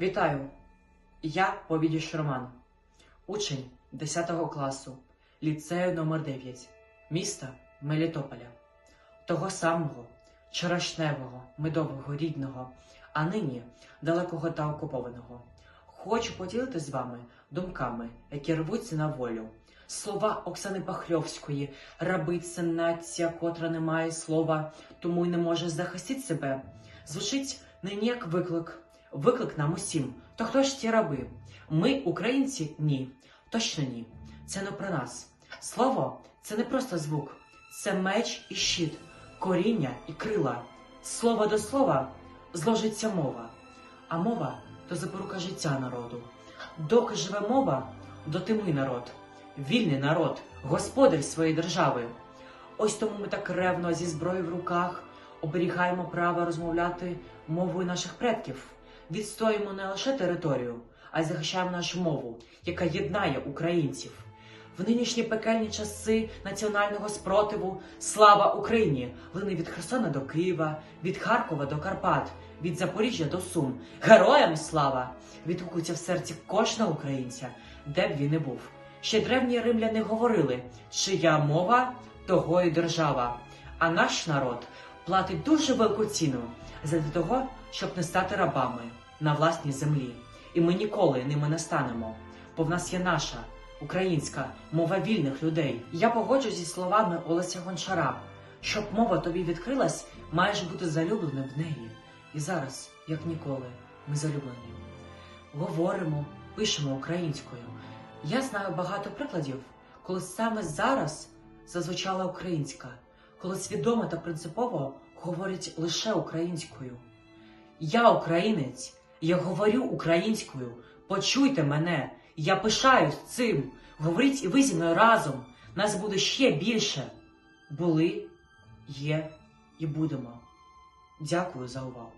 Вітаю! Я Повідіш Роман, учень 10 класу ліцею номер 9 міста Мелітополя, того самого вчорашневого, медового, рідного, а нині далекого та окупованого. Хочу поділитися з вами думками, які рвуться на волю. Слова Оксани Пахльовської, рабиця нація, котра не має слова, тому й не може захистити себе, звучить нині як виклик. Виклик нам усім. То хто ж ті раби? Ми, українці, ні. Точно ні. Це не про нас. Слово це не просто звук, це меч і щит, коріння і крила. Слово до слова зложиться мова, а мова то запорука життя народу. Доки живе мова, доти ми народ, вільний народ, господар своєї держави. Ось тому ми так ревно зі зброєю в руках оберігаємо право розмовляти мовою наших предків. Відстоїмо не лише територію, а й захищаємо нашу мову, яка єднає українців. В нинішні пекельні часи національного спротиву слава Україні! Лине від Херсона до Києва, від Харкова до Карпат, від Запоріжжя до Сум. Героям слава! Відгукується в серці кожного українця, де б він не був. Ще древні римляни говорили, чия мова, того і держава. А наш народ платить дуже велику ціну заради того, щоб не стати рабами на власній землі. І ми ніколи ними не станемо, бо в нас є наша українська мова вільних людей. Я погоджуюсь зі словами Олеся Гончара. Щоб мова тобі відкрилась, маєш бути залюбленим в неї. І зараз, як ніколи, ми залюблені. Говоримо, пишемо українською. Я знаю багато прикладів, коли саме зараз зазвучала українська, коли свідомо та принципово говорять лише українською. Я українець, я говорю українською. Почуйте мене, я пишаюсь цим. Говоріть і ви зі мною разом. Нас буде ще більше. Були, є і будемо. Дякую за увагу.